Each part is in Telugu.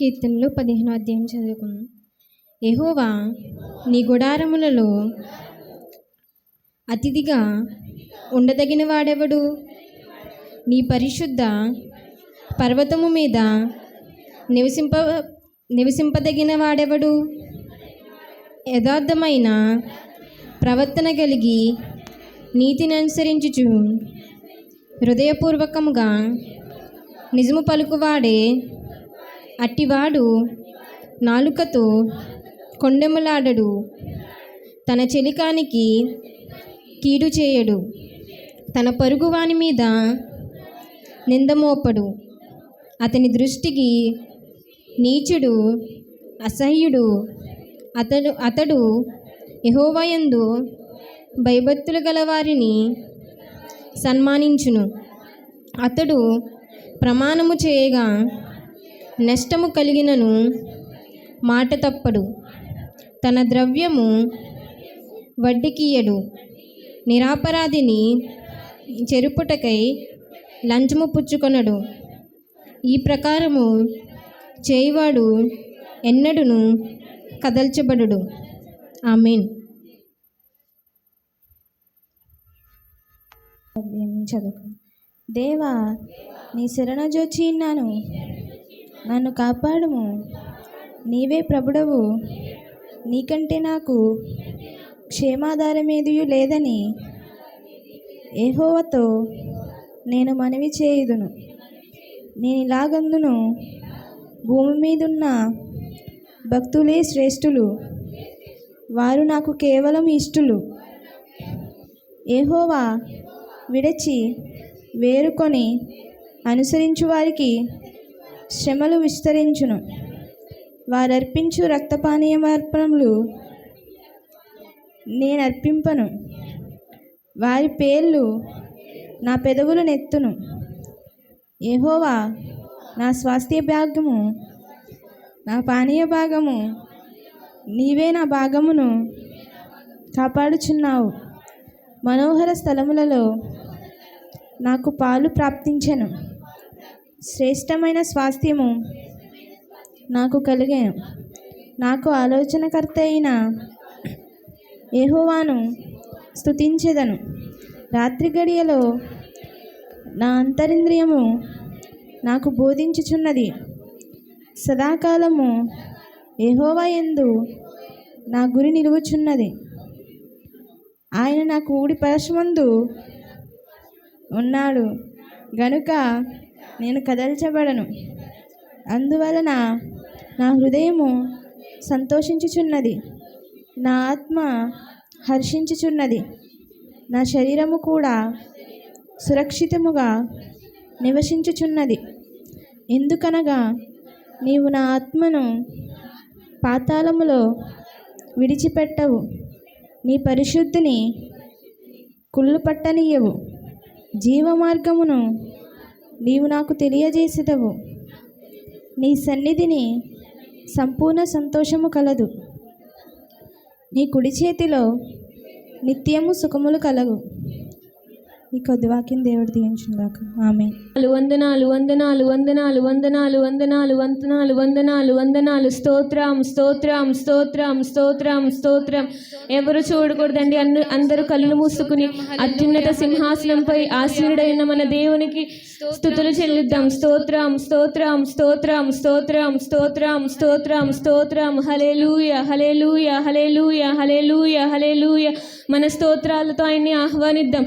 కీర్తనలు పదిహేను అధ్యాయం చదువుకుందాం. ఎహోవా నీ గుడారములలో అతిథిగా ఉండదగిన వాడెవడు? నీ పరిశుద్ధ పర్వతము మీద నివసింప నివసింపదగిన వాడెవడు? యథార్థమైన ప్రవర్తన కలిగి నీతిని అనుసరించుచు హృదయపూర్వకముగా నిజము పలుకువాడే అట్టివాడు నాలుకతో కొండెములాడడు. తన చెలికానికి కీడు చేయడు. తన పరుగువాని మీద నిందమోపడు. అతని దృష్టికి నీచుడు అసహ్యుడు అతడు అతడు యహోవయందు భయభక్తులు గల వారిని సన్మానించును. అతడు ప్రమాణము చేయగా నష్టము కలిగినను మాట తప్పడు. తన ద్రవ్యము వడ్డీకియడు నిరాపరాధిని చెరుపుటకై లంచము పుచ్చుకొనడు. ఈ ప్రకారము చేయివాడు ఎన్నడును కదల్చబడుడు. ఆమెన్. చదువు దేవా నీ శరణ నన్ను కాపాడుము. నీవే ప్రభుడవు. నీకంటే నాకు క్షేమాధారమేదియు లేదని ఏహోవతో నేను మనవి చేయుదును. నేను ఇలాగందును భూమి మీదున్న భక్తులే శ్రేష్ఠులు. వారు నాకు కేవలం ఇష్టులు. ఏహోవా విడచి వేరుకొని అనుసరించు వారికి శ్రమలు విస్తరించును. వారర్పించు రక్తపానీయమర్పణములు నేను అర్పింపను వారి పేర్లు నా పెదవులు నెత్తును. ఏహోవా నా స్వాస్థ్య భాగము నా పానీయ భాగము నీవే నా భాగమును కాపాడుచున్నావు. మనోహర స్థలములలో నాకు పాలు ప్రాప్తించెను. శ్రేష్టమైన స్వాస్థ్యము నాకు కలిగాను. నాకు ఆలోచనకర్త అయిన ఏహోవాను స్తుతించెదను. రాత్రి గడియలో నా అంతరింద్రియము నాకు బోధించుచున్నది. సదాకాలము ఏహోవా ఎందు నా గురి నిలువుచున్నది. ఆయన నా కూడి పరశమందు ఉన్నాడు. గనుక నేను కదల్చబడను. అందువలన నా హృదయము సంతోషించుచున్నది. నా ఆత్మ హర్షించుచున్నది. నా శరీరము కూడా సురక్షితముగా నివసించుచున్నది. ఎందుకనగా నీవు నా ఆత్మను పాతాళములో విడిచిపెట్టవు. నీ పరిశుద్ధిని కుళ్ళు పట్టనీయవు జీవ మార్గమును నీవు నాకు తెలియజేసేదవు. నీ సన్నిధిని సంపూర్ణ సంతోషము కలదు. నీ కుడి చేతిలో నిత్యము సుఖములు కలవు. ఈ కొద్ది వాక్యం దేవుడు దీవించుగాక ఆమె వందనాలు వందనాలు వందనాలు వందనాలు వందనాలు వందనాలు వందనాలు వందనాలు. స్తోత్రం స్తోత్రం స్తోత్రం స్తోత్రం స్తోత్రం. ఎవరు చూడకూడదండి? అన్ని అందరూ కళ్ళు మూసుకుని అత్యున్నత సింహాసనంపై ఆశీనుడైన మన దేవునికి స్థుతులు చెల్లిద్దాం. స్తోత్రం స్తోత్రం స్తోత్రం స్తోత్రం స్తోత్రం స్తోత్రం స్తోత్రం. హలేలూయ హలేలూయ హలేలూయ హలేలూయ హలేలూయ మన స్తోత్రాలతో ఆయన్ని ఆహ్వానిద్దాం.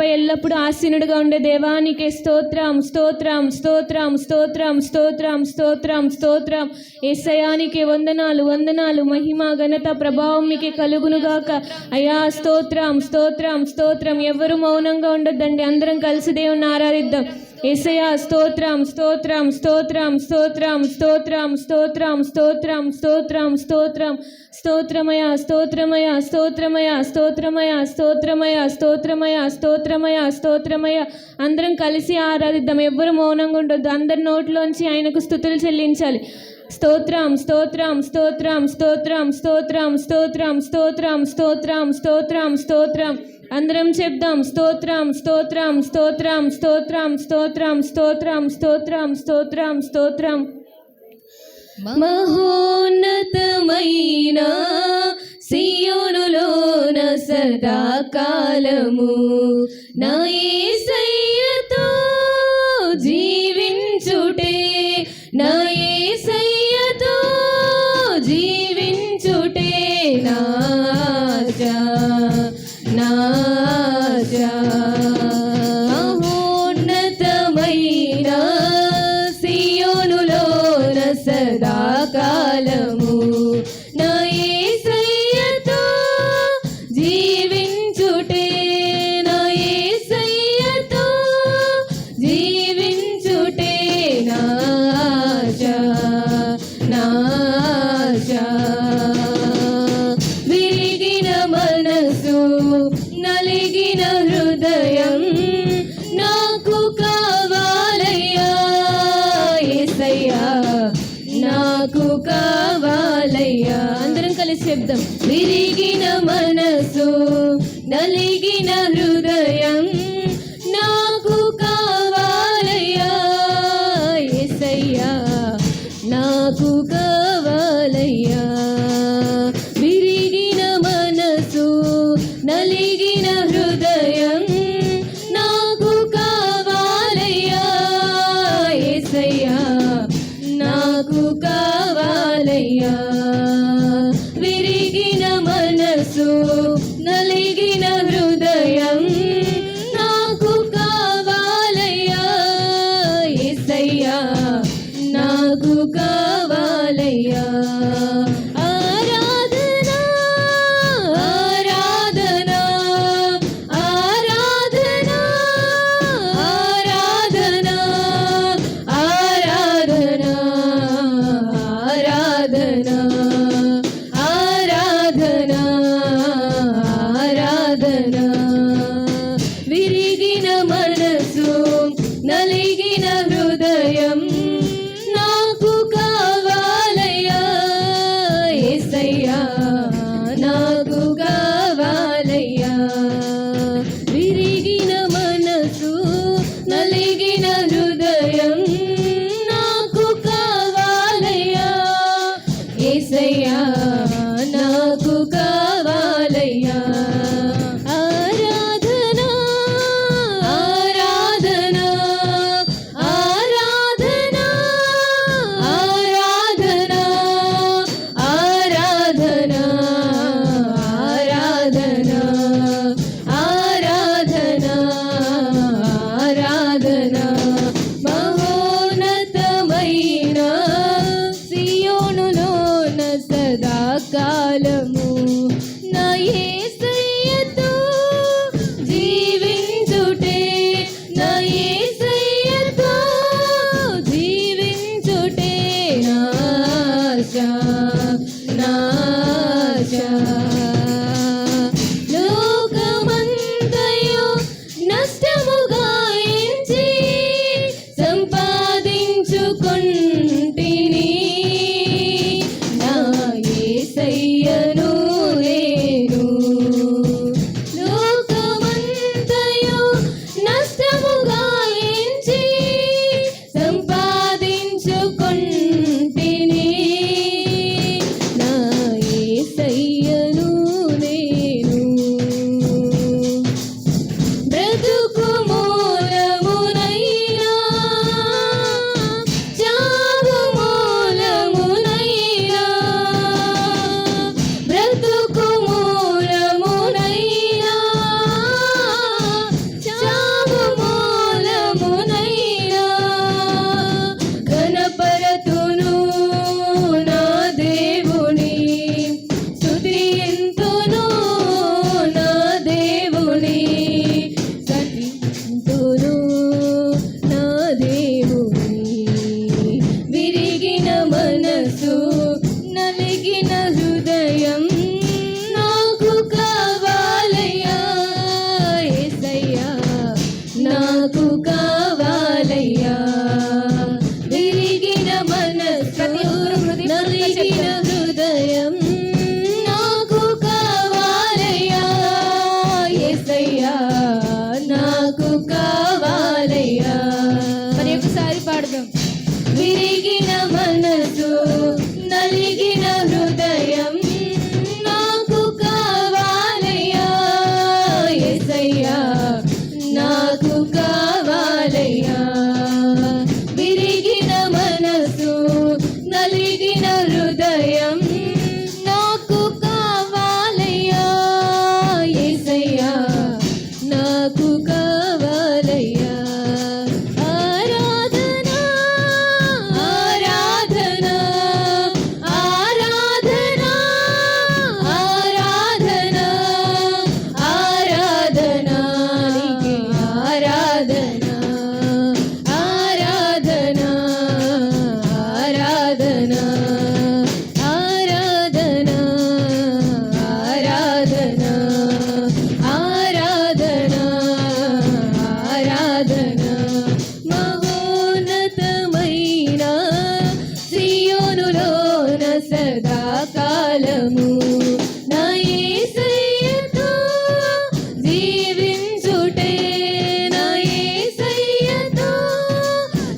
పై ఎల్లప్పుడూ ఆసీనుడుగా ఉండే దేవానికి స్తోత్రం స్తోత్రం స్తోత్రం స్తోత్రం స్తోత్రం స్తోత్రం స్తోత్రం. ఏసయానికి వందనాలు వందనాలు. మహిమ ఘనత ప్రభావం మీకు కలుగునుగాక. అయా స్తోత్రం స్తోత్రం స్తోత్రం. ఎవరు మౌనంగా ఉండొద్దండి. అందరం కలిసి దేవుని ఆరాధిద్దాం. ఏసయా స్తోత్రం స్తోత్రం స్తోత్రం స్తోత్రం స్తోత్రం స్తోత్రం స్తోత్రం స్తోత్రం స్తోత్రం స్తోత్రమయ స్తోత్రమయ స్తోత్రమయ స్తోత్రమయ స్తోత్రమయ స్తోత్రమయ స్తోత్రమయ స్తోత్రమయ అందరం కలిసి ఆరాధిద్దాం ఎవ్వరు మౌనంగా ఉండొద్దు అందరి నోట్లోంచి ఆయనకు స్థుతులు చెల్లించాలి స్తోత్రం స్తోత్రం స్తోత్రం స్తోత్రం స్తోత్రం స్తోత్రం స్తోత్రం స్తోత్రం స్తోత్రం స్తోత్రం అందరం చెప్దాం స్తోత్రం స్తోత్రం స్తోత్రం స్తోత్రం స్తోత్రం స్తోత్రం స్తోత్రం స్తోత్రం స్తోత్రం. మహోన్నతమైన సియోనులోన సదాకాలము. నా ఏ సయ్యత శబ్దం విరిగిన మనసు నలిగిన హృదయం. మనసు నలిగి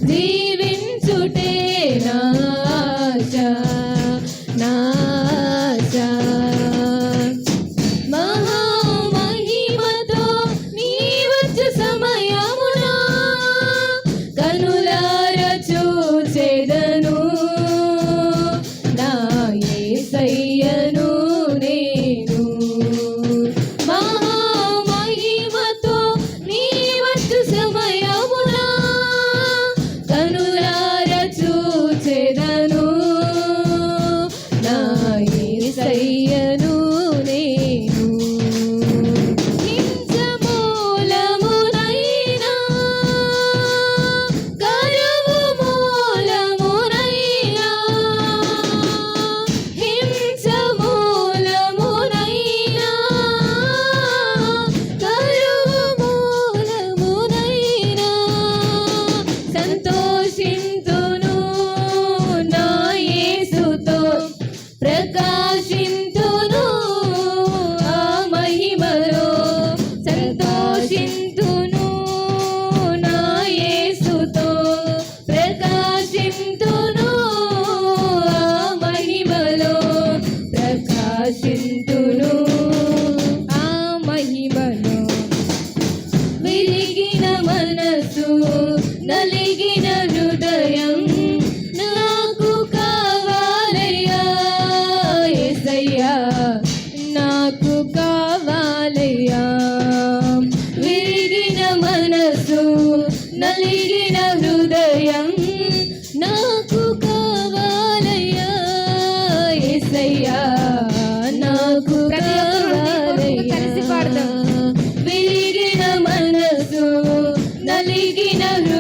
Jesus.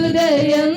ഹൃദയം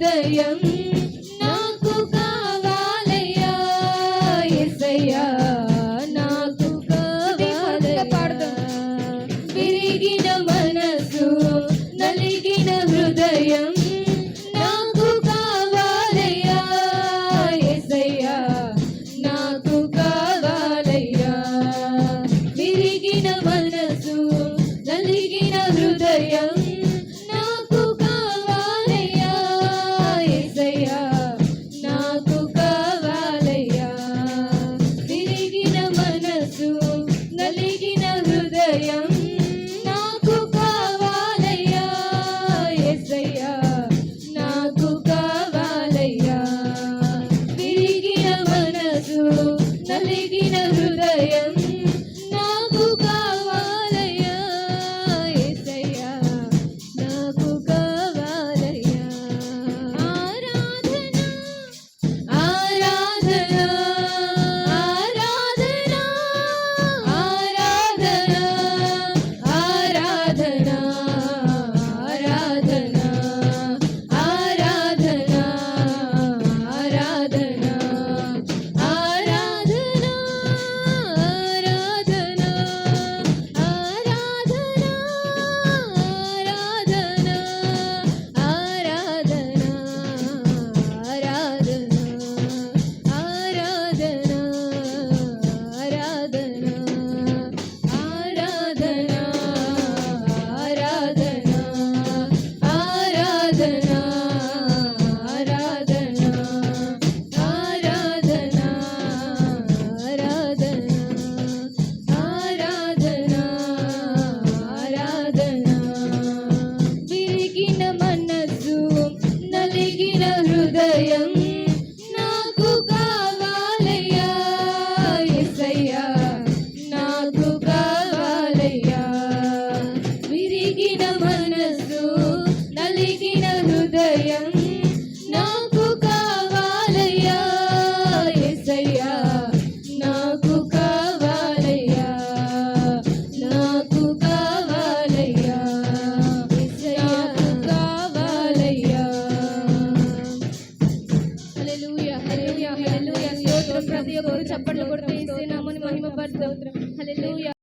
的人。